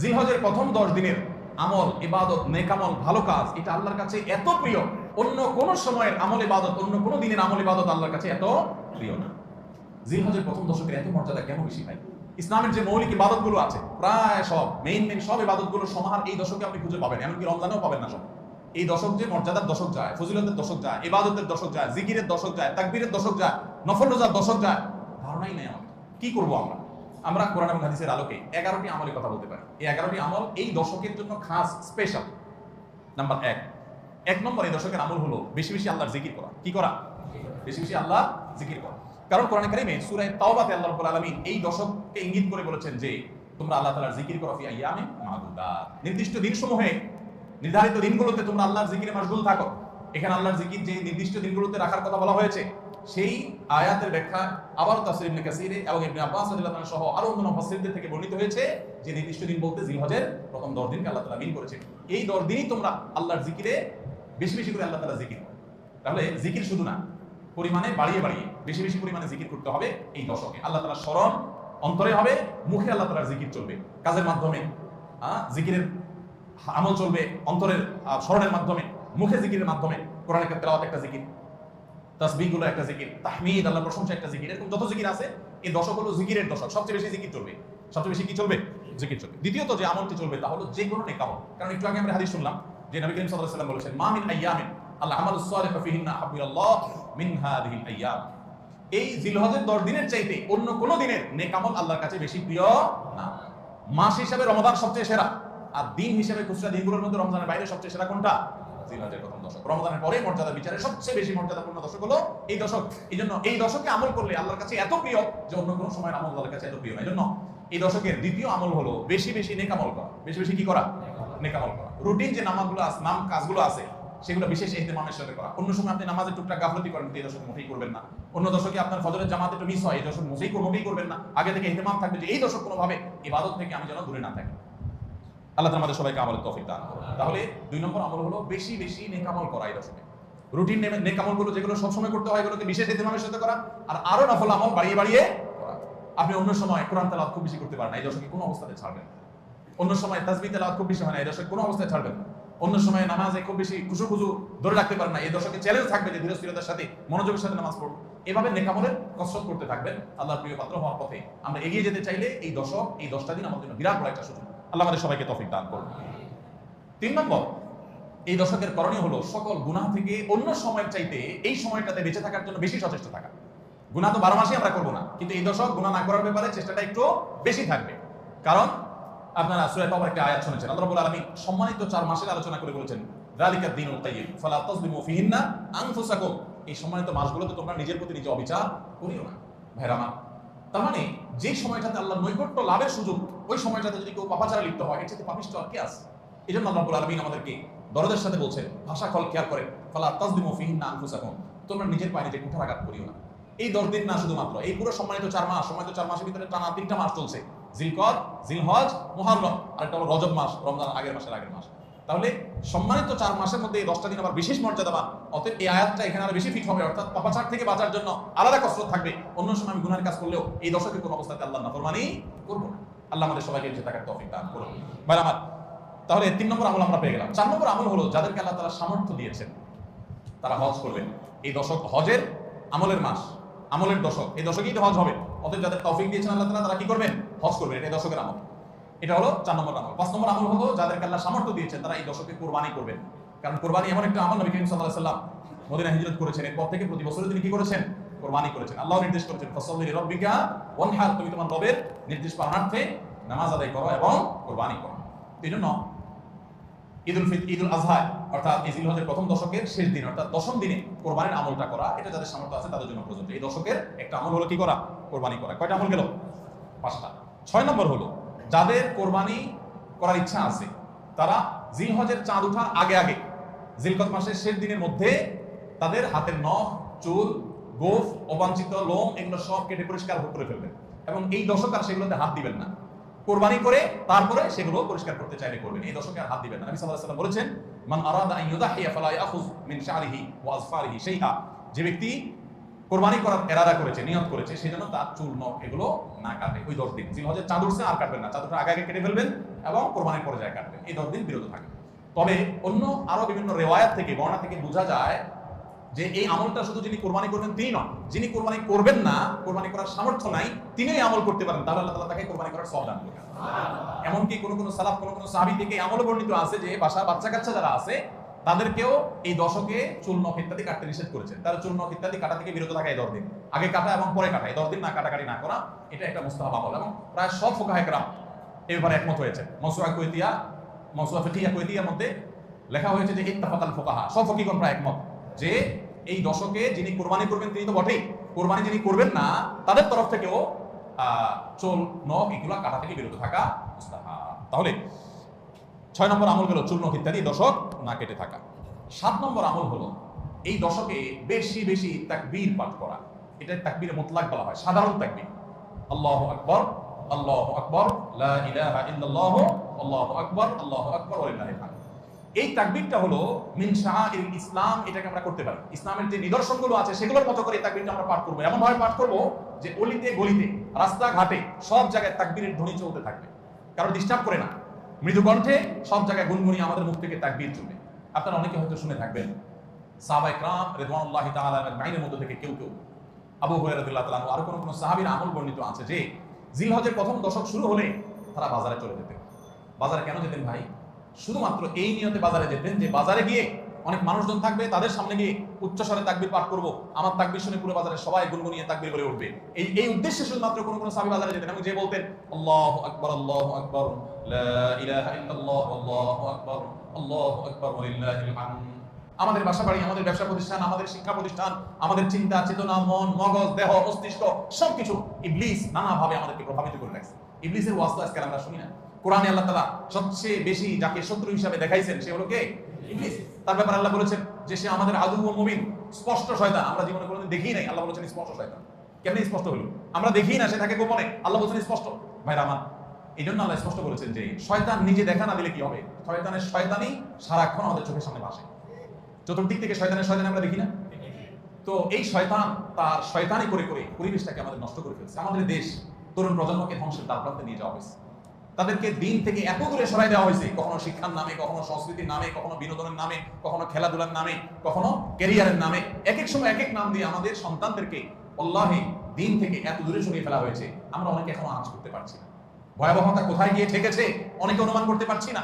জিলহজের প্রথম দশ দিনের আমল, ইবাদত নেকামল ভালো কাজ, এটা আল্লাহর কাছে এত প্রিয়। অন্য কোন সময়ের আমল, ইবাদত, অন্য কোন দিনের আমল, ইবাদত আল্লাহর কাছে এত প্রিয় না। জিলহজের প্রথম দশকের এত মর্যাদা কেন বেশি ভাই? ইসলামের যে মৌলিক ইবাদতগুলো আছে, প্রায় সব মেইন মেইন সব ইবাদতগুলো সমাহার এই দশকে আপনি খুঁজে পাবেন, এমনকি রমজানেও পাবেন না সব। এই দশক যে মর্যাদার দশক যায়, ফজিলতের দশক যায়, ইবাদতের দশক যায়, জিকিরের দশক যায়, তাকবীরের দশক যায়, নফল রোজার দশক যায়, ধারণাই নেই আমার। কি করব আমরা? আমরা কোরআন এবং হাদিসের আলোকে এগারোটি আমলের কথা বলতে পারি। এই এগারোটি আমল এই দশকের জন্য খাস স্পেশাল নাম্বার এক। এক নম্বর এই দশকের আমল হলো বেশি বেশি আল্লাহর জিকির করা। কি করা? বেশি বেশি আল্লাহ জিকির করা। কারণ কোরআন কারিমে সূরা তাওবাতে আল্লাহ রাব্বুল আলামিন এই দশককে ইঙ্গিত করে বলেছেন যে, তোমরা আল্লাহ তাআলার জিকির করো ফি আইয়ামে মাদুদাত। নির্দিষ্ট দিনসমূহে, নির্ধারিত দিনগুলোতে তোমরা আল্লাহর জিকিরে মাশগুল থাকো। এখানে আল্লাহর জিকির যে নির্দিষ্ট দিনগুলোতে রাখার কথা বলা হয়েছে সেই আয়াতের ব্যাখ্যা আবার তাফসীর ইবনে কাসিরে এবং ইবনে আব্বাস রাদিয়াল্লাহু সহ আরও অন্যান্য মুফাসসিরদের থেকে বর্ণিত হয়েছে যে নির্দিষ্ট দিন বলতে জিলহজের প্রথম 10 দিনকে আল্লাহ তাআলা মিন করেছেন। এই 10 দিনই তোমরা আল্লাহর জিকিরে বেশি বেশি করে আল্লাহ তাআলা জিকির করো। তাহলে জিকির শুধু না, পরিমাণে বাড়িয়ে বাড়িয়ে বেশি বেশি পরিমাণে জিকির করতে হবে এই দশকে। আল্লাহ তাআলা স্মরণ অন্তরে হবে, মুখে আল্লাহ তাআলার জিকির চলবে। কাজের মাধ্যমে জিকিরের আমল চলবে অন্তরের স্মরণের মাধ্যমে, মুখে জিকিরের মাধ্যমে। কোরআনের তেলাওয়াত একটা জিকির। তাসবিহগুলো একটা জিকির, তাহমিদ আল্লাহ প্রশংসা একটা জিকির, এরকম যত জিকির আছে, এই দশক হলো জিকিরের দশক, সবচেয়ে বেশি জিকির চলবে। সবচেয়ে বেশি কি চলবে? জিকির চলবে। দ্বিতীয়ত যে আমলটি চলবে তা হলো যে কোনো কারণ একটু আগে আমরা হাদিস শুনলাম যে নবী করিম সাল্লাল্লাহু আলাইহি বলেছেন, মা মিন আইয়ামিন ফিহিন্না মিন হাদিহিল আইয়াম। এই জিলহজের 10 দিনের চাইতে অন্য কোন দিনের নেকামল আল্লাহর কাছে বেশি প্রিয় না। মাস হিসাবে রমাদান সবচেয়ে সেরা। আর দিন হিসাবে খুচরা দিনগুলোর মধ্যে রমজানের বাইরে সবচেয়ে সেরা কোনটা? জিলহজের প্রথম দশক। রমজানের পরে মর্যাদা বিচারে সবচেয়ে বেশি মর্যাদাপূর্ণ দশক হলো এই দশক। এই জন্য এই দশকে আমল করলে আল্লাহর কাছে এত প্রিয় যে অন্য কোনো সময় আমল আল্লাহর কাছে এত প্রিয় না। এই জন্য এই দশকের দ্বিতীয় আমল হলো বেশি বেশি নেকামল করা। বেশি বেশি কি করা? নেকামল করা। রুটিন যে নামাজগুলো আছে নাম কাজগুলো আছে সেগুলো বিশেষ সাথে করা। অন্য সময় আপনি নামাজের টুকটাক গাফলতি করেন এই দশকে মোটেই করবেন না। অন্য দশকে আপনার ফজরের জামাত একটু মিস হয় এই দশক মোটেই মোটেই করবেন না। আগে থেকে ইহতেমাম থাকবে যে এই দশক কোনোভাবে ইবাদত থেকে আমি যেন দূরে না থাকি। আল্লাহ আমাদের সবাইকে আমলের তৌফিক দান। তাহলে দুই নম্বর আমল হলো বেশি বেশি নেকামল করা এই দশকে রুটিন নেকামলগুলো যেগুলো সবসময় করতে হয় এগুলোকে বিশেষ ইহতেমামের সাথে করা আর আরও নফল আমল বাড়িয়ে বাড়িয়ে করা আপনি অন্য সময় কোরআন তেলাওয়াত খুব বেশি করতে পারেন এই দশকে কোনো অবস্থাতে ছাড়বেন। অন্য সময় তাসবিহ তেলাওয়াত খুব বেশি হয় না, এই দশকে কোনো অবস্থায় ছাড়বেন না। অন্য সময় নামাজে খুব বেশি খুশু খুশু ধরে রাখতে পারেন না, এই দশকে চ্যালেঞ্জ থাকবে যে ধীরস্থিরতার সাথে, মনোযোগের সাথে নামাজ পড়ুন এভাবে নেকামলের কসরত করতে থাকবেন আল্লাহর প্রিয় পাত্র হওয়ার পথে আমরা এগিয়ে যেতে চাইলে এই দশক, এই দশটা দিন আমাদের জন্য বিরাট বড় একটা সুযোগ আল্লাহ আমাদের সবাইকে তৌফিক দান করুন। তিন নম্বর, এই দশকের করণীয় হলো সকল গুনাহ থেকে অন্য সময়ের চাইতে এই সময়টাতে বেঁচে থাকার জন্য বেশি সচেষ্ট থাকা। গুনাহ তো বারো মাসই আমরা করব না, কিন্তু এই দশক গুনাহ না করার ব্যাপারে চেষ্টাটা একটু বেশি থাকবে। কারণ আপনারা সূরা তাওবার একটা আয়াত শুনেছেন, আল্লাহ রাব্বুল আলামিন সম্মানিত চার মাসের আলোচনা করে বলেছেন, যালিকা দিনুল কাইয়্যিম ফালা তাজলিমু ফিহিন্না আনফুসাকুম। এই সম্মানিত মাসগুলোতে তোমরা নিজের প্রতি নিজে অবিচার করিও না। ভাইরা আমার তার মানে যে সময়টাতে আল্লাহ নৈকট্য লাভের সুযোগ, ওই সময়টাতে যদি কেউ পাপাচারে লিপ্ত হয়, এর সাথে পাপিষ্ট আর কে আছে? এই জন্য আল্লাহ রাব্বুল আলামিন আমাদেরকে দরদের সাথে বলছেন, ভাষা কল খেয়াল করে, ফালা তাজলিমু ফিহিন্না আনফুসাকুম তোমরা নিজের পায়ে নিজে কুঠারাঘাত করিও না। এই দশ দিন না শুধুমাত্র, এই পুরো সম্মানিত চার মাস, সম্মানিত চার মাসের ভিতরে টানা তিনটা মাস চলছে। জিলকদ, জিলহজ, মুহাররম আর একটা হলো রজব মাস রমজান আগের মাসের আগের মাস। তাহলে সম্মানিত চার মাসের মধ্যে এই দশটা দিন আবার বিশেষ মর্যাদাবান অতএব এই আয়াতটা এখানে আরও বেশি ফিট হবে, অর্থাৎ পাপাচার থেকে বাঁচার জন্য আলাদা কসরত থাকবে। অন্য সময় আমি গুনার কাজ করলেও এই দশকে কোনো অবস্থাতে আল্লাহ নাফরমানি করব আল্লাহ আমাদের সবাইকে বেঁচে থাকার তৌফিক দান করুন। ভাই আমার, তাহলে তিন নম্বর আমল আমরা পেয়ে গেলাম। চার নম্বর আমল হলো, যাদেরকে আল্লাহ তারা সামর্থ্য দিয়েছেন, তারা হজ করবেন। এই দশক হজের আমলের মাস, আমলের দশক। এই দশকেই তো হজ হবে। অতএব যাদের তৌফিক দিয়েছেন আল্লাহ তাআলা, তারা কি করবেন? হজ করবেন। এটা দশকের আমল। এটা হলো চার নম্বর আমল। পাঁচ নম্বর আমল হলো যাদেরকে আল্লাহ সামর্থ্য দিয়েছেন, তারা এই দশকে কোরবানি করবেন কারণ কোরবানি এমন একটা আমল নবী করিম আলাইহি সাল্লাম মদিনা হিজরত করেছেন। এরপর থেকে প্রতি বছর তিনি কি করেছেন? কোরবানি করেছেন। আল্লাহ নির্দেশ করেছেন রব্বিকা ওয়ানহার তুমি তোমার রবের নির্দেশ পালনার্থে নামাজ আদায় করো এবং কোরবানি করো। এই জন্য ঈদুল ফিত, ঈদুল আজহা, অর্থাৎ এই জিলহজের প্রথম দশকের শেষ দিন, অর্থাৎ দশম দিনে কোরবানির আমলটা করা, এটা যাদের সামর্থ্য আছে তাদের জন্য প্রযোজ্য। এই দশকের একটা আমল হলো কি করা? কোরবানি করা। কয়টা আমল গেল? পাঁচটা। ছয় নম্বর হলো যাদের কোরবানি করার ইচ্ছা আছে, তারা জিলহজের চাঁদ উঠার আগে আগে, জিলকত মাসের শেষ দিনের মধ্যে তাদের হাতের নখ, চুল, গোফ, অবাঞ্ছিত লোম এগুলো সব কেটে পরিষ্কার করে ফেলবেন। এবং এই দশক আর সেগুলোতে হাত দিবেন না। কোরবানি করে তারপরে সেগুলো পরিষ্কার করতে চাইলে করবেন। এই দশকে আর হাত দিবেন না। নবী সাল্লাল্লাহু বলেছেন, মান আরাদা আন ইউদাহিয়া ফালা ইয়াখুয মিন যে ব্যক্তি কোরবানি করার এরাদা করেছে, নিয়ত করেছে সেই জন্য তার চুল, নখ এগুলো না কাটে। ওই দশ দিন। জিলহজের চাঁদ উঠছে আর কাটবেন না। চাদরটা আগে আগে কেটে ফেলবেন এবং কোরবানির পরে যায় কাটবেন। এই দশ দিন বিরত থাকে তবে অন্য আরও বিভিন্ন রেওয়ায়াত থেকে বর্ণা থেকে বোঝা যায় যে এই আমলটা শুধু যিনি কোরবানি করবেন তিনি নন। যিনি কোরবানি করবেন না, কোরবানি করার সামর্থ্য নাই তিনি আমল করতে পারেন। তাহলে আল্লাহ তাকে কোরবানি করার সব দান করবেন। এমনকি কোনো কোনো সালাফ, কোনো কোনো সাহাবী থেকে আমল বর্ণিত আছে যে বাসা বাচ্চা কাচ্চা যারা আছে তাদেরকেও এই দশকে নখ ইত্যাদি কাটতে নিষেধ করেছেন। তারা নখ ইত্যাদি কাটা থেকে বিরত থাকা এই দশ দিন। আগে কাটা এবং পরে কাটা। এই দশ দিন না কাটাকাটি না করা, এটা একটা মুস্তাহাব আমল। এবং প্রায় সব ফোকাহেকরাম এই ব্যাপারে একমত হয়েছে। মসুয়া কৈতিয়া মসুয়া ফিকিয়া কৈতিয়ার মধ্যে লেখা হয়েছে যে ইত্তাফাকাল ফোকাহা। সব ফকিগণ প্রায় একমত যে এই দশকে যিনি কোরবানি করবেন তিনি তো বটেই। কোরবানি যিনি করবেন না, তাদের তরফ থেকেও চুল নখ এগুলা কাটা থেকে বিরত থাকা মুস্তাহাব। তাহলে ছয় নম্বর আমল হলো চূর্ণ ইত্যাদি, দশক না কেটে থাকা। সাত নম্বর আমল হলো এই দশকে বেশি বেশি তাকবীর পাঠ করা। এটা তাকবীরে মুতলাক বলা হয়, সাধারণ তাকবীর। আল্লাহু আকবার আল্লাহু আকবার আল্লাহু আকবার আল্লাহু আকবার এই তাকবীরটা হলো মিন শাআইর ইসলাম, এটাকে আমরা করতে পারি। ইসলামের যে নিদর্শনগুলো আছে, সেগুলোর মতো করে তাকবীরটা আমরা পাঠ করব। এমন ভাবে পাঠ করব যে অলিতে গলিতে, রাস্তাঘাটে, সব জায়গায় তাকবীরের ধ্বনি চলতে থাকবে। কারণ ডিস্টার্ব করে না। মৃদু কণ্ঠে সব জায়গায় গুনগুনি আমাদের মুখ থেকে তাকবীর চলবে আপনারা অনেকে হয়তো শুনে থাকবেন সাহাবা ইকরাম রিদওয়ানুল্লাহি তাআলা আজমাইনের মধ্যে থেকে কেউ কেউ, আবু হুরায়রা রাদিয়াল্লাহু তাআলা আরও কোন কোন সাহাবীর আমল বর্ণিত আছে যে জিলহজের প্রথম দশক শুরু হলে তারা বাজারে চলে যেতেন। বাজারে কেন যেতেন ভাই? শুধুমাত্র এই নিয়তে বাজারে যেতেন যে বাজারে গিয়ে অনেক মানুষজন থাকবে, তাদের সামনে গিয়ে উচ্চস্বরে তাকবির পাঠ করব, আমার তাকবির শুনে পুরো বাজারে সবাই গুনগুনিয়ে তাকবির করে উঠবে। এই এই উদ্দেশ্যে শুধুমাত্র কোন কোন সাহাবী বাজারে যেতেন এবং যে বলতেন, আল্লাহু আকবার আল্লাহু আকবার। লা ইলাহা ইল্লাল্লাহ, আল্লাহু আকবার আল্লাহু আকবার ওয়া লিল্লাহিল হামদ আমাদের বাসা বাড়ি আমাদের ব্যবসা প্রতিষ্ঠান, আমাদের শিক্ষা প্রতিষ্ঠান, আমাদের চিন্তা, চেতনা, মন, মগজ, দেহ, মস্তিষ্ক, সবকিছু ইবলিস নানাভাবে আমাদেরকে প্রভাবিত করে রাখছে। ইবলিসের ওয়াস্ত আজকাল আমরা শুনি না। কোরআনে আল্লাহ তাআলা সবচেয়ে বেশি যাকে শত্রু হিসাবে দেখাইছেন, সে হলো কে? ইবলিস। তার ব্যাপারে আল্লাহ বলেছেন যে সে আমাদের আদু ও মুমিন, স্পষ্ট শয়তান। আমরা জীবনে কোনোদিন দেখি নাই, আল্লাহ বলেছেন স্পষ্ট শয়তান। কেমনি স্পষ্ট হলো? আমরা দেখি না, সে থাকে গোপনে। আল্লাহ বলেছেন স্পষ্ট। ভাই রামান এই জন্য আল্লাহ স্পষ্ট বলেছেন যে, শয়তান নিজে দেখা না দিলে কি হবে? শয়তানের শয়তানি সারাক্ষণ আমাদের চোখের সামনে ভাসে। চতুর্দিক থেকে শয়তানের শয়তান আমরা দেখি না? তো এই শয়তান তার শয়তানি করে করে পরিবেশটাকে আমাদের নষ্ট করে ফেলছে। আমাদের দেশ তরুণ প্রজন্মকে ধ্বংসের নিয়ে যাওয়া হয়েছে। তাদেরকে দিন থেকে এত দূরে সরাই দেওয়া হয়েছে, কখনো শিক্ষার নামে, কখনো সংস্কৃতির নামে, কখনো বিনোদনের নামে, কখনো খেলাধুলার নামে, কখনো ক্যারিয়ারের নামে এক এক সময় এক এক নাম দিয়ে আমাদের সন্তানদেরকে অল্লাহে দিন থেকে এত দূরে সরিয়ে ফেলা হয়েছে। আমরা অনেকে এখনও আঁচ করতে পারছি না। ভয়াবহতা কোথায় গিয়ে ঠেকেছে, অনেকে অনুমান করতে পারছি না।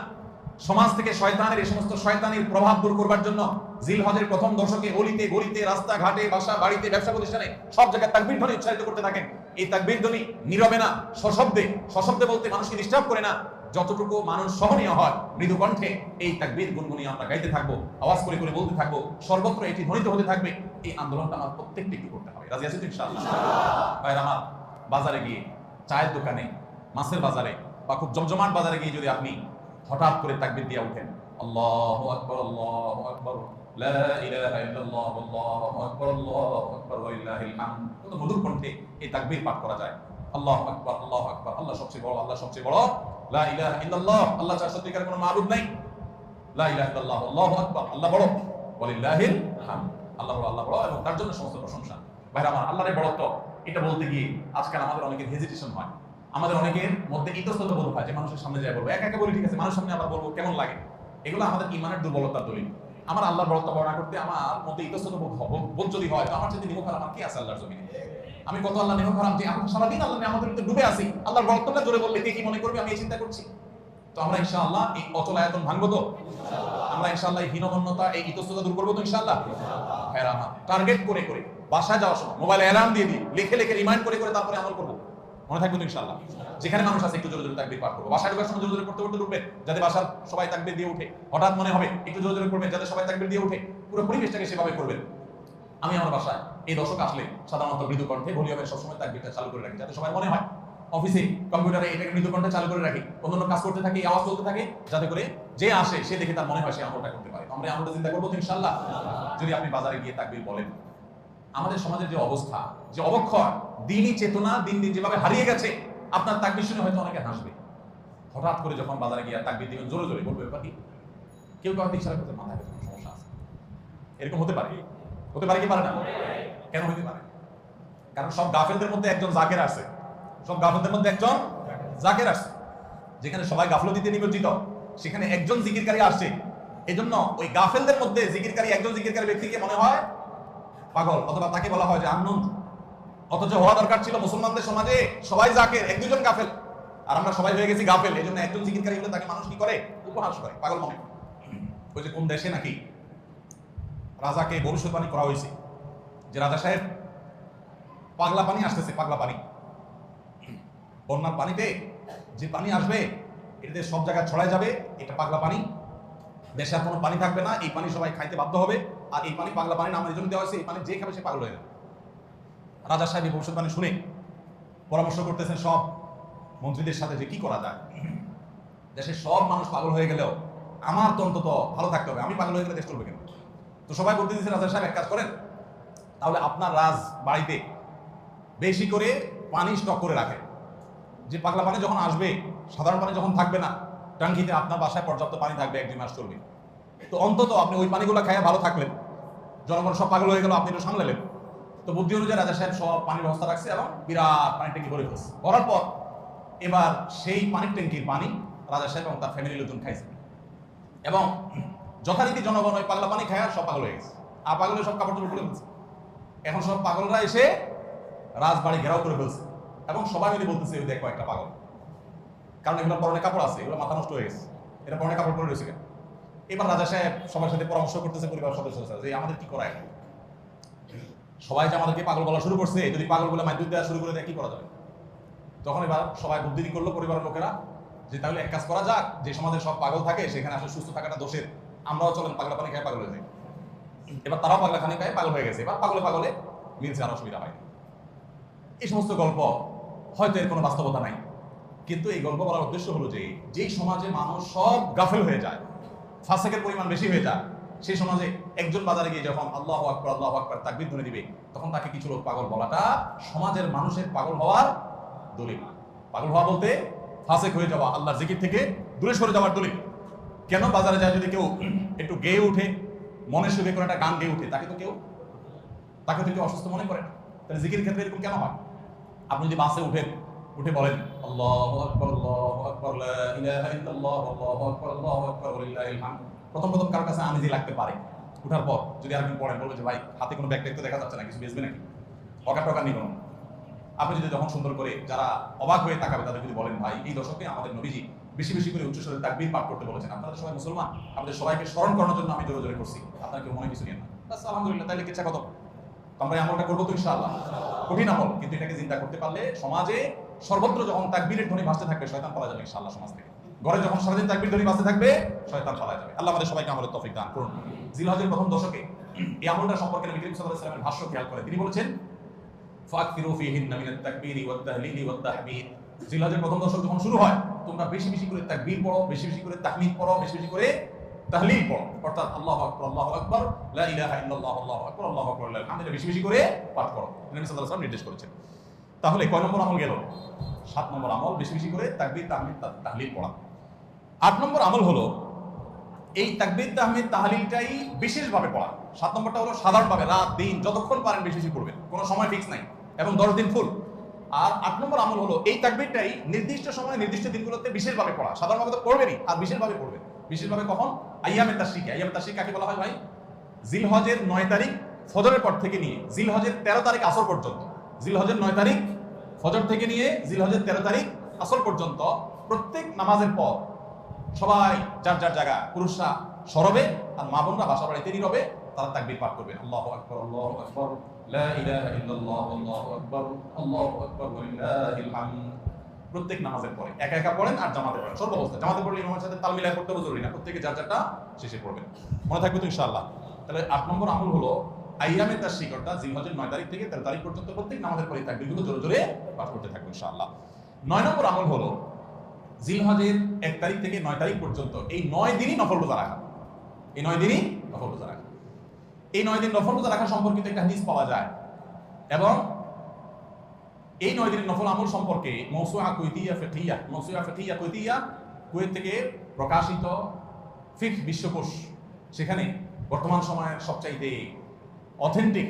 সমাজ থেকে শয়তানের এই সমস্ত শয়তানির প্রভাব দূর করবার জন্য জিল জিলহজের প্রথম দশকে অলিতে, গলিতে রাস্তা ঘাটে বাসা, বাড়িতে, ব্যবসা প্রতিষ্ঠানে সব জায়গায় তাকবীর ধ্বনি উচ্চারিত করতে থাকেন। এই তাকবির ধ্বনি নীরবে না, সশব্দে সশব্দে বলতে মানুষকে ডিস্টার্ব করে না। যতটুকু মানুষ সহনীয় হয় মৃদু কণ্ঠে এই তাকবির গুনগুনি আমরা গাইতে থাকব, আওয়াজ করে করে বলতে থাকব, সর্বত্র এটি ধ্বনিত হতে থাকবে, এই আন্দোলনটা আমার প্রত্যেকটি করতে হবে। রাজি তো ইনশাআল্লাহ? ভাইরা আমার বাজারে গিয়ে চায়ের দোকানে মাছের বাজারে বা খুব জমজমাট বাজারে গিয়ে যদি আপনি হঠাৎ করে তাকবির দিয়ে উঠেন, আল্লাহু আকবার আল্লাহু আকবার মধুর এই তাকবীর পাঠ করা যায়। আল্লাহু আল্লাহু বড়, আল্লাহ সবচেয়ে বড়, লা আল্লাহ কোনো নাই। লা আল্লাহু বড় আল্লাহ আল্লাহ তার জন্য সমস্ত প্রশংসা। ভাইরা আমার আল্লাহর বড়ত্ব, এটা বলতে গিয়ে আজকাল আমাদের অনেকের হেজিটেশন হয়। আমাদের অনেকের মধ্যে ইতস্তত বোধ হয় যে মানুষের সামনে যায় বলব, একা একা বলি ঠিক আছে, মানুষের সামনে আবার বলব, কেমন লাগে? এগুলো আমাদের ইমানের দুর্বলতার দলিল। আমার আল্লাহর বড়ত্ব বর্ণনা করতে আমার মধ্যে ইতস্তত বোধ হব- বোধ যদি হয়, তো আমার যদি নিমুখ আমার কি আছে আল্লাহর জমিনে? আমি কত আল্লাহ নিমুখ হারাম যে আমরা সারাদিন আল্লাহ আমাদের ভিতরে ডুবে আছি। আল্লাহর বড়ত্বটা জোরে বললে কে কি মনে করবে? আমি এই চিন্তা করছি। তো আমরা ইনশাআল্লাহ এই অচল আয়তন ভাঙবো তো? আমরা ইনশাআল্লাহ এই হীনমন্যতা, এই ইতস্ততা দূর করব তো ইনশাআল্লাহ? হ্যাঁ টার্গেট করে করে, বাসায় যাওয়ার সময় মোবাইলে অ্যালার্ম দিয়ে দিই, লিখে লিখে রিমাইন্ড করে করে তারপরে আমল করব। মনে থাকবে তো ইনশাআল্লাহ। যেখানে মানুষ আছে একটু জোরে জোরে তাকবীর পাঠ করব। বাসায় ঢোকার সময় জোরে জোরে করতে করতে ঢুকবে যাতে বাসার সবাই তাকবীর দিয়ে উঠে হঠাৎ মনে হবে একটু জোরে জোরে করবেন, যাতে সবাই তাকবীর দিয়ে উঠে পুরো পরিবেশটাকে সেভাবে করবেন। আমি আমার বাসায় এই দশক আসলে সাধারণত মৃদু কণ্ঠে ভলিউমের সবসময় তাকবীরটা চালু করে রাখি, যাতে সবাই মনে হয় অফিসে কম্পিউটারে এটাকে মৃদু কণ্ঠে চালু করে রাখি, অন্যান্য কাজ করতে থাকি, আওয়াজ চলতে থাকে, যাতে করে যে আসে সে দেখে তার মনে হয় সে আমলটা করতে পারে। আমরা আমলটা চিন্তা করব তো ইনশাআল্লাহ। যদি আপনি বাজারে গিয়ে তাকবীর বলেন আমাদের সমাজের যে অবস্থা, যে অবক্ষয়, দিনই চেতনা, দিন দিন যেভাবে হারিয়ে গেছে, আপনার তাকবির শুনে হয়তো অনেকে হাসবে। হঠাৎ করে যখন বাজারে গিয়ে তাকবির দিবেন, জোরে জোরে বলবে ব্যাপার কেউ কাউকে ইশারা করতে মাথায় সমস্যা আছে? এরকম হতে পারে? হতে পারে কি পারে না? কেন হতে পারে? কারণ সব গাফেলদের মধ্যে একজন জাকের আছে। সব গাফেলদের মধ্যে একজন জাকের আছে। যেখানে সবাই গাফলতিতে নিমজ্জিত। সেখানে একজন জিকিরকারী আসছে এজন্য ওই গাফেলদের মধ্যে জিকিরকারী, একজন জিকিরকারী ব্যক্তিকে মনে হয় পাগল, অথবা তাকে বলা হয় যে আনন্দ অথচ হওয়া দরকার ছিল মুসলমানদের সমাজে সবাই জাকের, এক দুজন গাফেল। আর আমরা সবাই হয়ে গেছি গাফেল এই জন্য একজন জিকিরকারী হলে তাকে মানুষ কি করে? উপহাস করে, পাগল মনে। ওই যে কোন দেশে নাকি রাজাকে ভবিষ্যৎবাণী করা হয়েছে, যে রাজা সাহেব পাগলা পানি আসতেছে, পাগলা পানি। বন্যার পানিতে যে পানি আসবে, এটাতে সব জায়গায় ছড়ায় যাবে, এটা পাগলা পানি। দেশে আর কোনো পানি থাকবে না, এই পানি সবাই খাইতে বাধ্য হবে। আর এই পানি পাগলা পানি নাম জন্য দেওয়া হয়েছে, এই পানি যে খাবে সে পাগল হয়ে যাবে। রাজা সাহেব এই ভবিষ্যৎবাণী শুনে পরামর্শ করতেছেন সব মন্ত্রীদের সাথে যে কি করা যায়। দেশের সব মানুষ পাগল হয়ে গেলেও আমার তো অন্তত ভালো থাকতে হবে, আমি পাগল হয়ে গেলে দেশ চলবে কেন? তো সবাই বলতে দিচ্ছে রাজা সাহেব, এক কাজ করেন। তাহলে আপনার রাজ বাড়িতে বেশি করে পানি স্টক করে রাখে যে পাগলা পানি যখন আসবে, সাধারণ পানি যখন থাকবে না ট্যাঙ্কিতে আপনার বাসায় পর্যাপ্ত পানি থাকবে, এক দুই মাস চলবে। তো অন্তত আপনি ওই পানিগুলো খাইয়ে ভালো থাকলেন। জনগণ সব পাগল হয়ে গেল, আপনি একটু সামলালেন। তো বুদ্ধি অনুযায়ী রাজা সাহেব সব পানির ব্যবস্থা রাখছে এবং বিরাট পানির ট্যাঙ্কি ভরে ফেলছে। ভরার পর এবার সেই পানির ট্যাঙ্কির পানি রাজা সাহেব এবং তার ফ্যামিলির লোকজন খাইছে। এবং যথারীতি জনগণ ওই পাগলা পানি খায় সব পাগল হয়ে গেছে। আর পাগল সব কাপড় চোপড় খুলে ফেলছে। এখন সব পাগলরা এসে রাজবাড়ি ঘেরাও করে ফেলছে। এবং সবাই মিলে বলতেছে দেখো একটা পাগল। কারণ এগুলো পরনে কাপড় আছে, এগুলো মাথা নষ্ট হয়ে গেছে। এটা পরনে কাপড় পরে রয়েছে কেন? এবার রাজা সাহেব সবার সাথে পরামর্শ করতেছে পরিবার সদস্যদের সাথে যে আমাদের কি করা এখন? সবাই যে আমাদেরকে পাগল বলা শুরু করছে, যদি পাগল বলে মাইদুর দেওয়া শুরু করে দেয়, কি করা যাবে? তখন এবার সবাই বুদ্ধি করল পরিবারের লোকেরা, যে তাহলে এক কাজ করা যাক, যে সমাজে সব পাগল থাকে, সেখানে আসলে সুস্থ থাকাটা দোষের। আমরাও চলেন, পাগলা পানি খাই পাগল হয়ে যাই। এবার তারাও পাগলা খানি খায়, পাগল হয়ে গেছে। এবার পাগলে পাগলে মিলছে আর অসুবিধা হয় এই সমস্ত গল্প, হয়তো এর কোনো বাস্তবতা নাই। কিন্তু এই গল্প বলার উদ্দেশ্য হলো যে, যেই সমাজে মানুষ সব গাফেল হয়ে যায় ফাসেকের পরিমাণ বেশি হয়ে যায়, সেই সমাজে একজন বাজারে গিয়ে যখন আল্লাহ আকবর আল্লাহ আকবর তাকবির ধরে দিবে, তখন তাকে কিছু লোক পাগল বলাটা সমাজের মানুষের পাগল হওয়ার দলিল। পাগল হওয়া বলতে ফাসেক হয়ে যাওয়া, আল্লাহর জিকির থেকে দূরে সরে যাওয়ার দলিল। কেন বাজারে যায় যদি কেউ একটু গেয়ে উঠে মনে সুখে করে একটা গান গেয়ে উঠে তাকে তো কেউ, তাকে তো কেউ অসুস্থ মনে করে না। তাহলে জিকির ক্ষেত্রে এরকম কেন হয়? আপনি যদি বাসে উঠেন উঠে বলেন প্রথম প্রথম কারও কাছে আনিজি লাগতে পারে, উঠার পর যদি আরেকদিন পড়েন, বলবে যে, ভাই, হাতে কোনো ব্যাগ দেখা যাচ্ছে না, কিছু বেচবে নাকি? অকার টকা নিব আপনি যদি যখন সুন্দর করে যারা অবাক হয়ে তাকাবে, তাদের যদি বলেন, ভাই, এই দশকে আমাদের নবীজি বেশি বেশি করে উচ্চস্বরে তাকবীর পাঠ করতে বলেছেন, আপনারা সবাই মুসলমান আমাদের সবাইকে স্মরণ করানোর জন্য আমি জোরে জোরে করছি, আপনার কেউ মনে কিছু নিয়ে না। বাস আলহামদুলিল্লাহ, তাহলে কিচ্ছা কত আমরা আমলটা করব তো ইনশাআল্লাহ। কঠিন আমল, কিন্তু এটাকে চিন্তা করতে পারলে সমাজে সর্বত্র যখন তাকবীরের ধ্বনি ভাসতে থাকবে শয়তান পালা যাবে ইনশাআল্লাহ সমাজ থেকে ঘরে যখন সারাদিন তাকবীর ধ্বনি ভাসতে থাকবে শয়তান পালা যাবে আল্লাহ আমাদের সবাইকে আমলের তৌফিক দান করুন জিলহজের প্রথম দশকে এই আমলটা সম্পর্কে নবী করিম সাল্লাল্লাহু আলাইহি ভাষ্য খেয়াল করে তিনি বলেছেন মিনাত তাকবীরি ওয়াত তাহলিলি ওয়াত প্রথম দশক যখন শুরু হয় তোমরা বেশি বেশি করে তাকবীর পড়ো বেশি বেশি করে তাহমিদ পড়ো বেশি বেশি করে তাহলিল পড়ো অর্থাৎ আল্লাহু আল্লাহু আকবার লা ইলাহা ইল্লাল্লাহ আল্লাহু আকবার আল্লাহু আকবার ইলাহা বেশি বেশি করে পাঠ করো নবী সাল্লাল্লাহু আলাইহি নির্দেশ করেছেন তাহলে কয় নম্বর আমল গেল? সাত নম্বর আমল, বেশি বেশি করে তাকবীর, তাহমিদ তাহলিল পড়া। আট নম্বর আমল হলো, এই তাকবীর, তাহমিদ, তাহলিলটাই বিশেষভাবে পড়া। সাত নম্বরটা হলো সাধারণভাবে রাত, দিন, যতক্ষণ পারেন বেশি বেশি পড়বেন। কোনো সময় ফিক্স নাই, এবং দশ দিন ফুল আর আট নম্বর আমল হলো, এই তাকবিরটাই নির্দিষ্ট সময়, নির্দিষ্ট দিনগুলোতে বিশেষভাবে পড়া। সাধারণভাবে তো পড়বেনই, আর বিশেষভাবে পড়বেন। বিশেষভাবে কখন? আইয়ামে তাশরিক। আইয়ামে তাশরিক কাকে বলা হয় ভাই? জিলহজের নয় তারিখ ফজরের পর থেকে নিয়ে, জিলহজের তেরো তারিখ আসর পর্যন্ত। জিলহজের নয় তারিখ, ফজর থেকে নিয়ে জিলহজের তেরো তারিখ আসল পর্যন্ত প্রত্যেক নামাজের পর সবাই যার যার জায়গা, পুরুষরা সরবে আর মা বোনরা বাসা বাড়িতে নীরবে, তারা তাকবির পাঠ করবে আল্লাহ আকবার, আল্লাহু আকবার। প্রত্যেক নামাজের পরে একা একা পড়েন আর জামাতে পড়েন। সর্বাবস্থা জামাতে পড়লে ইমামের সাথে তাল মিলায় পড়তে জরুরি না প্রত্যেকে যার যারটা শেষে পড়বেন। মনে থাকবে তো ইনশাআল্লাহ। তাহলে আট নম্বর আমল হলো আইয়ামে তার শিকড়টা জিলহজের নয় তারিখ থেকে তেরো তারিখ পর্যন্ত প্রত্যেক নামাজের পরে তাকবীরগুলো জোরে জোরে পাঠ করতে থাকবে, ইনশাআল্লাহ। নয় নম্বর আমল হলো জিলহজের এক তারিখ থেকে নয় তারিখ পর্যন্ত এই নয় দিনই নফল রোজা রাখা। এই নয় দিনই নফল রোজা রাখা। এই নয় দিন নফল রোজা রাখা সম্পর্কিত একটা হাদিস পাওয়া যায় এবং এই নয় দিনের নফল আমল সম্পর্কে মৌসুয়া কৈতিয়া ফেঠিয়া মৌসুয়া ফেঠিয়া কৈতিয়া কুয়েত থেকে প্রকাশিত ফিক বিশ্বকোষ, সেখানে বর্তমান সময়ের সবচাইতে অথেন্টিক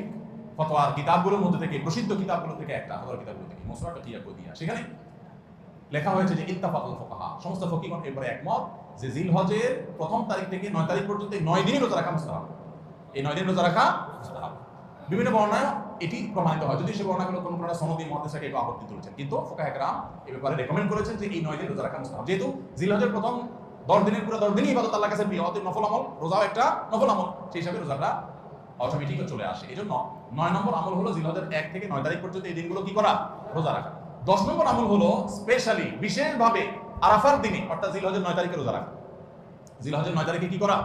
ফতোয়ার কিতাবগুলোর মধ্যে থেকে, প্রসিদ্ধ কিতাবগুলো থেকে একটা ফতোয়ার কিতাবগুলো থেকে মৌসুয়া ফেঠিয়া কৈতিয়া সেখানে লেখা হয়েছে যে, ইত্তাফাকুল ফুকাহা। সমস্ত ফকিগণ এবারে একমত যে, জিলহজের প্রথম তারিখ থেকে নয় তারিখ পর্যন্ত নয় দিনই রোজা রাখা মুস্তাহাব। এই নয় দিন রোজা রাখা মুস্তাহাব। বিভিন্ন বর্ণায় এটি প্রমাণিত হয়। যদি সে বর্ণাগুলো কোনো কোনো সনদি মহাদেশাকে একটু আপত্তি তুলেছেন। কিন্তু ফোকা একরাম এ ব্যাপারে রেকমেন্ড করেছেন যে, এই নয় দিন রোজা রাখা মুস্তাহাব। যেহেতু জিলহজের প্রথম দশ দিনের পুরো দশ দিনই ইবাদত আল্লাহ কাছে প্রিয়, অতএব নফল আমল, রোজাও একটা নফল আমল। সেই হিসাবে রোজাটা অটোমেটিক চলে আসে। এই জন্য নয় নম্বর আমল হলো জিলহজের এক থেকে নয় তারিখ পর্যন্ত এই দিনগুলো কি করা? রোজা রাখা। দশ নম্বর আমল হলো স্পেশালি বিশেষভাবে আরাফার দিনে, অর্থাৎ জিলহজের নয় তারিখে রোজা রাখা। জিলহজের নয় তারিখে কি করা?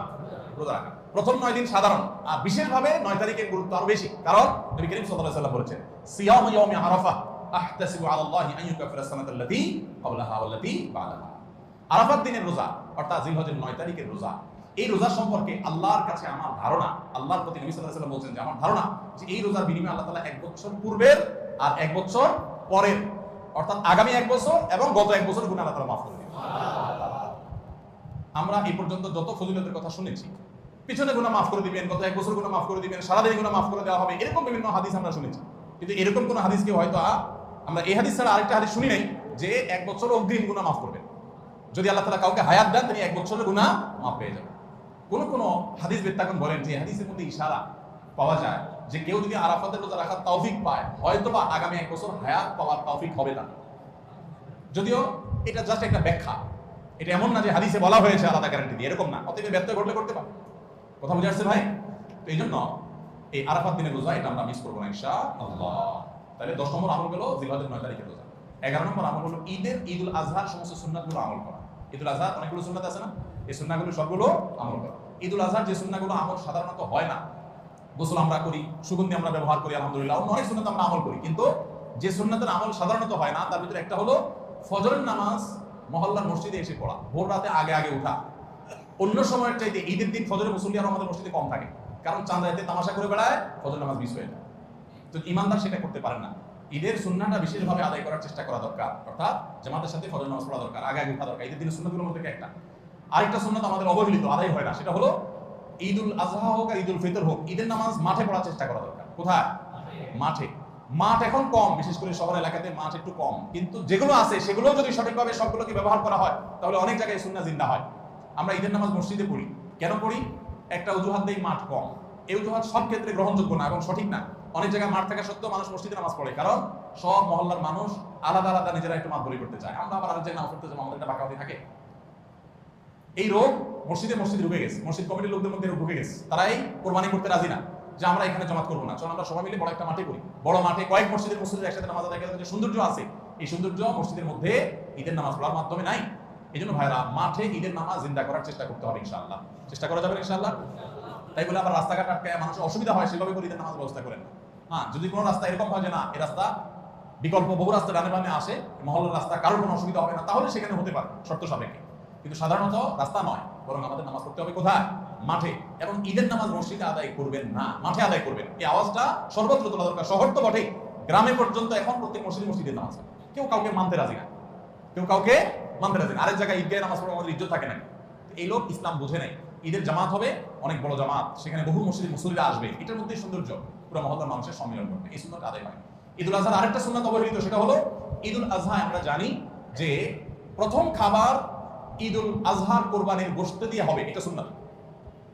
রোজা রাখা। প্রথম নয় দিন সাধারণ, আর বিশেষভাবে নয় তারিখের গুরুত্ব আরও বেশি। কারণ নবী করিম সাল্লাল্লাহু আলাইহি বলেছেন, সিয়াম ইয়াউমি আরাফা আহতাসিবু আলা আল্লাহি আন ইউকাফিরা সানাতাল লাতী ক্বাবলাহা ওয়াল্লাতী বা'দাহা। আরাফাত দিনের রোজা, অর্থাৎ জিলহজের নয় তারিখের রোজা এই রোজা সম্পর্কে আল্লাহর কাছে আমার ধারণা, আল্লাহর প্রতি নবী সাল্লাল্লাহু আলাইহি ওয়াসাল্লাম বলছেন যে আমার ধারণা যে এই রোজার বিনিময়ে আল্লাহ তাআলা এক বছর পূর্বের আর এক বছর পরের, অর্থাৎ আগামী এক বছর এবং গত এক বছর গুনাহ আল্লাহ তাআলা মাফ করে আমরা এই পর্যন্ত যত ফজিলতের কথা শুনেছি, পিছনে গুনাহ মাফ করে দিবেন, গত এক বছর গুনাহ মাফ করে দিবেন, সারাদিন গুনাহ মাফ করে দেওয়া হবে, এরকম বিভিন্ন হাদিস আমরা শুনেছি। কিন্তু এরকম কোন হাদিসকে হয়তো আমরা এই হাদিস ছাড়া আরেকটা হাদিস শুনি নাই যে এক বছর অগ্রিম গুনাহ মাফ করবেন। যদি আল্লাহ তাআলা কাউকে হায়াত দেন, তিনি এক বছরের গুনাহ মাফ পেয়ে যাবেন। কোন কোন হাদিস বেত্তাগণ বলেন যে হাদিসের মধ্যে ইশারা পাওয়া যায় যে কেউ যদি আরাফাতের রোজা রাখার তৌফিক পায় হয়তো বা আগামী এক বছর হায়াত পাওয়ার তৌফিক হবে না। যদিও এটা জাস্ট একটা ব্যাখ্যা। এটা এমন না যে হাদিসে বলা হয়েছে আলাদা গ্যারান্টি দিয়ে। এরকম না। অতএব ব্যর্থ ঘটলে করতে পারে কথা বুঝে আসছে ভাই? তো এই জন্য এই আরাফাত দিনের রোজা, এটা আমরা মিস করব না ইনশা আল্লাহ তাহলে দশ নম্বর আমল হলো জিলহাজের নয় তারিখের রোজা। এগারো নম্বর আমল হলো ঈদের ঈদুল আজহার সমস্ত সুন্নাতগুলো আমল করা। ঈদুল আজহার অনেকগুলো সুন্নাত আছে না? এই সুন্নাগুলো সবগুলো আমল করা। ঈদুল আজহার যে সুন্নাগুলো আমল সাধারণত হয় না। গোসল আমরা করি, সুগন্ধি আমরা ব্যবহার করি, আলহামদুলিল্লাহ। অন্য অনেক সুন্নাত আমরা আমল করি। কিন্তু যে সুন্নাতের আমল সাধারণত হয় না, তার ভিতরে একটা হলো ফজরের নামাজ মহল্লার মসজিদে এসে পড়া, ভোর রাতে আগে আগে উঠা। অন্য সময়ের চাইতে ঈদের দিন ফজরের মুসল্লি আর আমাদের মসজিদে কম থাকে। কারণ চাঁদ তামাশা করে বেড়ায় ফজর নামাজ মিস হয়ে যায়। তো ইমানদার সেটা করতে পারে না। ঈদের সুন্নাটা বিশেষভাবে আদায় করার চেষ্টা করা দরকার। অর্থাৎ জামাতের সাথে ফজর নামাজ পড়া দরকার, আগে আগে উঠা দরকার। ঈদের দিনের সুন্নতগুলোর মধ্যে একটা। আরেকটা সুন্নাত আমাদের অবহেলিত, আদায় হয় না। সেটা হলো ঈদুল আজহা হোক আর ঈদুল ফিতর হোক, ঈদের নামাজ মাঠে পড়ার চেষ্টা করা দরকার। কোথায়? মাঠে। মাঠ এখন কম, বিশেষ করে শহর এলাকাতে মাঠ একটু কম। কিন্তু যেগুলো আছে সেগুলো যদি সঠিকভাবে সবগুলোকে ব্যবহার করা হয়, তাহলে অনেক জায়গায় সুন্না জিন্দা হয়। আমরা ঈদের নামাজ মসজিদে পড়ি। কেন পড়ি? একটা অজুহাত দেই মাঠ কম। এই অজুহাত সব ক্ষেত্রে গ্রহণযোগ্য না এবং সঠিক না। অনেক জায়গায় মাঠ থাকা সত্ত্বেও মানুষ মসজিদে নামাজ পড়ে। কারণ সব মহল্লার মানুষ আলাদা আলাদা নিজেরা একটু মাঠ বলি করতে চায়। আমরা আবার জায়গায় নামাজ পড়তে যাব, আমাদের একটা থাকে। এই রোগ মসজিদে মসজিদ ঢুকে গেছে। মসজিদ কমিটির লোকদের মধ্যে ঢুকে গেছে। তারাই কোরবানি করতে রাজি না। যে আমরা এখানে জমাত করব না। চল আমরা সবাই মিলে বড় একটা মাঠে করি বড় মাঠে কয়েক মসজিদের মসজিদের একসাথে নামাজ আদায় যে সৌন্দর্য আছে, এই সৌন্দর্য মসজিদের মধ্যে ঈদের নামাজ পড়ার মাধ্যমে নাই। এই জন্য ভাইরা মাঠে ঈদের নামাজ জিন্দা করার চেষ্টা করতে হবে ইনশাআল্লাহ। চেষ্টা করা যাবে ইনশাআল্লাহ? তাই বলে আবার রাস্তাঘাট আটকায় মানুষের অসুবিধা হয়, সেভাবে করে ঈদের নামাজ ব্যবস্থা করেন। না। হ্যাঁ যদি কোনো রাস্তা এরকম হয় যে না এই রাস্তা বিকল্প বহু রাস্তা ডানে বামে আসে, মহল্লার রাস্তা কারোর কোনো অসুবিধা হবে না, তাহলে সেখানে হতে পারে, শর্ত সাপেক্ষে। কিন্তু সাধারণত রাস্তা নয়, বরং আমাদের নামাজ পড়তে হবে কোথায়? মাঠে। এবং ঈদের নামাজ মসজিদে আদায় করবেন না, মাঠে আদায় করবেন। এই আওয়াজটা সর্বত্র তোলা দরকার। শহর তো বটেই। গ্রামে পর্যন্ত এখন প্রত্যেক মসজিদে মসজিদের নামাজ কেউ কাউকে মানতে রাজি না। কেউ কাউকে মানতে রাজি না। আরেক জায়গায় ঈদগাহে নামাজ পড়ে আমাদের ইজ্জত থাকে না। এই লোক ইসলাম বোঝে নাই। ঈদের জামাত হবে অনেক বড় জামাত। সেখানে বহু মসজিদ মুসল্লিরা আসবে। এটার মধ্যে সৌন্দর্য। পুরো মহল্লার মানুষের সম্মিলন করবে এই সুন্দর আদায় হয়। ঈদুল আজহার আরেকটা সুন্নাত অবহেলিত, সেটা হলো ঈদুল আজহা আমরা জানি যে প্রথম খাবার ঈদুল আজহার কোরবানির গোশত দিয়ে হবে, এটা সুন্নাত।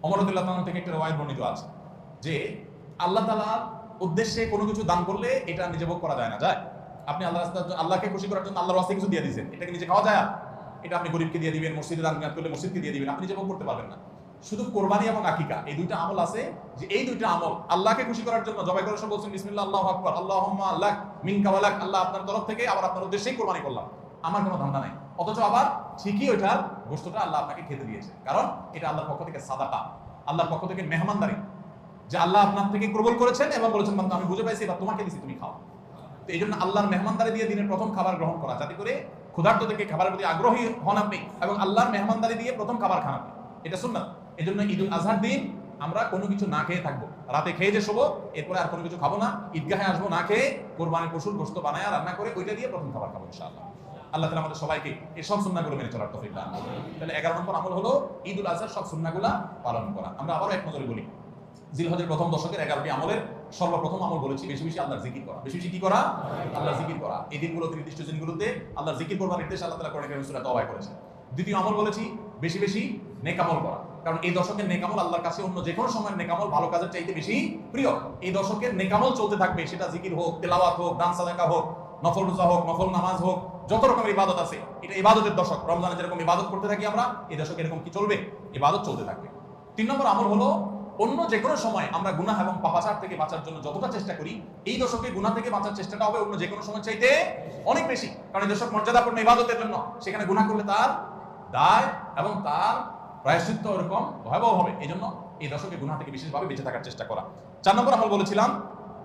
অমরদুল্লাহ তাআলা থেকে একটা রওয়ায়াত বর্ণিত আছে যে আল্লাহ তাআলার উদ্দেশ্যে কোনো কিছু দান করলে এটা নিজে ভোগ করা যায় না। যায়। আপনি আল্লাহ রাস্তার আল্লাহকে খুশি করার জন্য আল্লাহর রাস্তায় কিছু দিয়ে দিয়েছেন। এটাকে নিজে খাওয়া যায় এটা আপনি গরিবকে দিয়ে দিবেন, মসজিদে দান করলে মসজিদকে দিয়ে দিবেন, আপনি নিজে ভোগ করতে পারবেন না। শুধু কোরবানি এবং আকিকা, এই দুইটা আমল আছে যে এই দুইটা আমল আল্লাহকে খুশি করার জন্য জবাই করার সময় বলছেন বিসমিল্লাহ আল্লাহু আকবার আল্লাহুম্মা লাক, মিনকা আল্লাহ আপনার তরফ থেকে আবার আপনার উদ্দেশ্যেই কোরবানি করলাম। আমার কোনো ধান্দা নাই। অথচ আবার ঠিকই ওইটার গোস্তটা আল্লাহ আপনাকে খেতে দিয়েছে। কারণ এটা আল্লাহর পক্ষ থেকে সাদাকা। আল্লাহর পক্ষ থেকে মেহমানদারি। যে আল্লাহ আপনার থেকে কবুল করেছেন এবং বলেছেন, বান্দা, আমি বুঝে পাইছি, এবার তোমাকে দিছি, তুমি খাও। তো এই জন্য আল্লাহর মেহমানদারি দিয়ে দিনের প্রথম খাবার গ্রহণ করা, যাতে করে ক্ষুধার্ত থেকে খাবারের প্রতি আগ্রহী হন আপনি এবং আল্লাহর মেহমানদারি দিয়ে প্রথম খাবার খান আপনি। এটা শুন না এই জন্য ঈদুল আজহার দিন আমরা কোনো কিছু না খেয়ে থাকব। রাতে খেয়ে যে শোবো, এরপরে আর কোনো কিছু খাব না। ঈদগাহে আসব না খেয়ে, কোরবানির পশুর গোস্ত বানায় রান্না করে ওইটা দিয়ে প্রথম খাবার খাব, ইনশাআল্লাহ। আল্লাহ তালা আমাদের সবাইকে এই সব সুন্নাগুলো মেনে চলার তফিক দান তাহলে এগারো নম্বর আমল হলো ঈদুল আজহার সব সুন্নাগুলা পালন করা। আমরা আবারও এক নজরে বলি, জিলহজের প্রথম দশকের এগারোটি আমলের সর্বপ্রথম আমল বলেছি, বেশি বেশি আল্লাহর জিকির করা। বেশি বেশি কি করা? আল্লাহর জিকির করা। এই দিনগুলোতে নির্দিষ্ট দিনগুলোতে আল্লাহর জিকির করবার নির্দেশ আল্লাহ তালা কোরআন কারিমে সূরা করেছেন। দ্বিতীয় আমল বলেছি, বেশি বেশি নেকামল করা। কারণ এই দশকের নেকামল আল্লাহর কাছে অন্য যে কোনো সময়ের নেকামল ভালো কাজের চাইতে বেশি প্রিয়। এই দশকের নেকামল চলতে থাকবে, সেটা জিকির হোক, তেলাওয়াত হোক, দান সাদাকা হোক নফল রোজা হোক, নফল নামাজ হোক, যত রকমের ইবাদত আছে, এটা ইবাদতের দশক। রমজানে যেরকম ইবাদত করতে থাকি আমরা, এই দশকে এরকম কি চলবে? ইবাদত চলতে থাকবে। তিন নম্বর আমল হলো, অন্য যে কোনো সময় আমরা গুনাহ এবং পাপাচার থেকে বাঁচার জন্য যতটা চেষ্টা করি, এই দশকে গুনাহ থেকে বাঁচার চেষ্টাটা হবে অন্য যে কোনো সময় চাইতে অনেক বেশি। কারণ এই দশক মর্যাদাপূর্ণ ইবাদতের জন্য, সেখানে গুনাহ করলে তার দায় এবং তার প্রায়শ্চিত্ত ওরকম ভয়াবহ হবে। এই জন্য এই দশকে গুনাহ থেকে বিশেষভাবে বেঁচে থাকার চেষ্টা করা। চার নম্বর আমল বলেছিলাম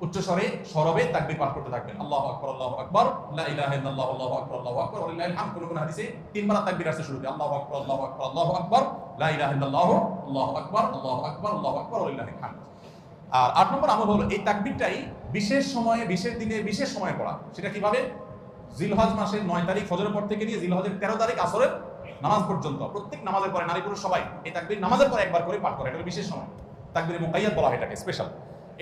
উচ্চ স্বরে সরবে তাকবীর পাঠ করতে থাকবেন আল্লাহু আকবার আল্লাহু আকবার লা ইলাহা ইল্লাল্লাহ আল্লাহু আকবার আল্লাহু আকবার লিল্লাহিল হামদ কোন কোন হাদিসে তিনবার তাকবীর আসছে শুরুতে আল্লাহু আকবার আল্লাহু আকবার আল্লাহু আকবার লা ইলাহা ইল্লাল্লাহ আল্লাহু আকবার আল্লাহু আকবার আল্লাহু আকবার লিল্লাহিল হামদ আর আট নম্বর আমল হলো এই তাকবীরটাই বিশেষ সময়ে বিশেষ দিনে বিশেষ সময়ে পড়া সেটা কীভাবে জিলহজ মাসের নয় তারিখ ফজরের পর থেকে নিয়ে জিলহজের তেরো তারিখ আসরের নামাজ পর্যন্ত প্রত্যেক নামাজের পরে নারী পুরুষ সবাই এই তাকবীর নামাজের পরে একবার করে পাঠ করে এটা বিশেষ সময় তাকবীর মুকাইয়াত বলা হয় এটাকে স্পেশাল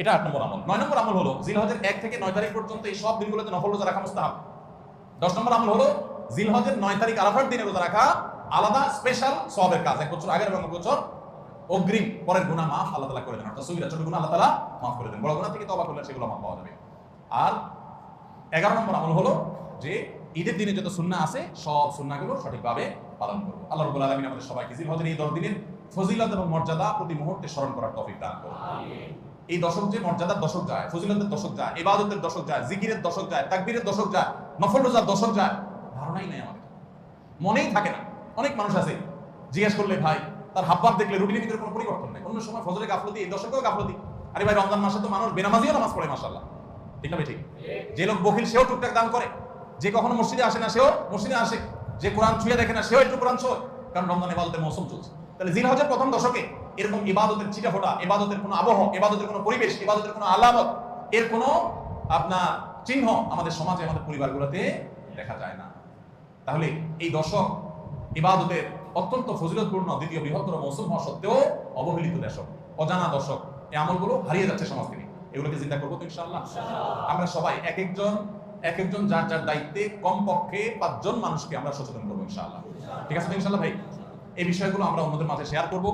এটা আট নম্বর আমল। নয় নম্বর আমল হলো, জিলহজের এক থেকে নয় তারিখ পর্যন্ত এই সব দিনগুলোতে নফল রোজা রাখা মুস্তাহাব। দশ নম্বর আমল হলো, জিলহজের নয় তারিখ আরাফার দিনে রোজা রাখা আলাদা স্পেশাল সবের কাজ, এক বছর আগের এবং বছর অগ্রিম, পরের গুণা মাফ আল্লাহ তালা করে দেন। অর্থাৎ সুবিধা ছোট গুণা আল্লাহ তালা মাফ করে দেন। বড় গুণা থেকে তবা করলে সেগুলো মাফ পাওয়া যাবে। আর এগারো নম্বর আমল হলো যে ঈদের দিনে যত সুন্না আছে, সব সুন্নাগুলো সঠিকভাবে পালন করব। আল্লাহ রবুল আলমিন আমাদের সবাইকে জিলহজের এই দশ দিনের ফজিলত এবং মর্যাদা প্রতি মুহূর্তে স্মরণ করার টপিক দান করুন। এই দশক যে মর্যাদার দশক যায়, ফজিলতের দশক যায়, ইবাদতের দশক যায়, জিকিরের দশক যায়, তাকবীরের দশক যায়, নফল রোজার দশক যায়, ধারণাই নেই আমাদের মনেই থাকে না। অনেক মানুষ আছে, জিজ্ঞেস করলে ভাই, তার হাবভাব দেখলে রুটিনের ভিতরে কোনো পরিবর্তন নেই। অন্য সময় ফজরে গাফলতি, এই দশকেও গাফলতি। আরে ভাই, রমজান মাসে তো মানুষ বেনামাজিও নামাজ পড়ে মাসাল্লাহ ঠিক না ঠিক? যে লোক বকিল সেও টুকটাক দান করে। যে কখনো মসজিদে আসে না, সেও মসজিদে আসে। যে কোরআন ছুঁয়ে দেখে না, সেও একটু কোরআন ছোঁয় কারণ রমজান ইবাদতের মৌসুম চলছে। তাহলে জিল হজের প্রথম দশকে এরকম ইবাদতের চিটা ফোটা ইবাদতের কোনো আবহ ইবাদতের কোনো পরিবেশ ইবাদতের কোনো আলামত এর কোনো আপনার চিহ্ন আমাদের সমাজে আমাদের পরিবারগুলোতে দেখা যায় না। তাহলে এই দশক ইবাদতের অত্যন্ত ফজিলতপূর্ণ দ্বিতীয় বৃহত্তর মৌসুম হওয়া সত্ত্বেও অবহেলিত দশক অজানা দশক এই আমলগুলো হারিয়ে যাচ্ছে সমাজ থেকে এগুলোকে চিন্তা করব তো ইনশাআল্লাহ। আমরা সবাই এক একজন এক একজন যার যার দায়িত্বে কমপক্ষে পাঁচজন মানুষকে আমরা সচেতন করব ইনশাআল্লাহ। ঠিক আছে তো ইনশাআল্লাহ ভাই? এই বিষয়গুলো আমরা অন্যদের মাঝে শেয়ার করব।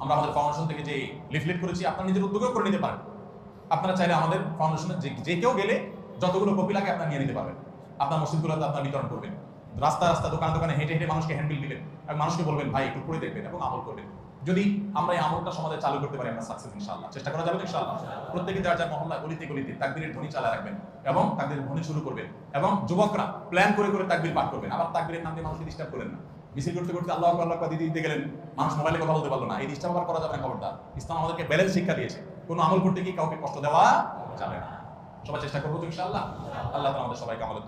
আমরা আমাদের ফাউন্ডেশন থেকে যে লিফলেট করেছি, আপনারা নিজের উদ্যোগেও করে নিতে পারেন। আপনারা চাইলে আমাদের ফাউন্ডেশনের যে কেউ গেলে যতগুলো কপি লাগে আপনারা নিয়ে নিতে পারবেন। আপনার মসজিদগুলোতে আপনার বিতরণ করবেন। রাস্তা রাস্তা, দোকানে দোকানে হেঁটে হেঁটে মানুষকে হ্যান্ডেল দিবেন। এবং মানুষকে বলবেন, ভাই, একটু করে দেখবেন এবং আমল করবেন। যদি আমরা এই আমলটা সমাজে চালু করতে পারি, আমরা সাকসেস ইনশাআল্লাহ। চেষ্টা করা যাবে ইনশাআল্লাহ। প্রত্যেকে যার যার মহল্লা গলিতে গলিতে তাকবীরের ধ্বনি চালা রাখবেন এবং তাকবীরের ধ্বনি শুরু করবেন। এবং যুবকরা প্ল্যান করে করে তাকবীর পাঠ করবেন। আবার তাকবীরের নাম দিয়ে মানুষকে ডিস্টার্ব করেন না। মিছিল করতে করতে আল্লাহ আল্লাহ কাদি দিতে গেলেন। মানুষ মোবাইলে কথা বলতে পারল না। এই জিনিসটা আবার করা যাবে না খবরটা ইসলাম আমাদেরকে ব্যালেন্স শিক্ষা দিয়েছে। কোনো আমল করতে গিয়ে কাউকে কষ্ট দেওয়া যাবে না। সবাই চেষ্টা করব তো ইনশাআল্লাহ। আল্লাহ আমাদের সবাইকে আমাদের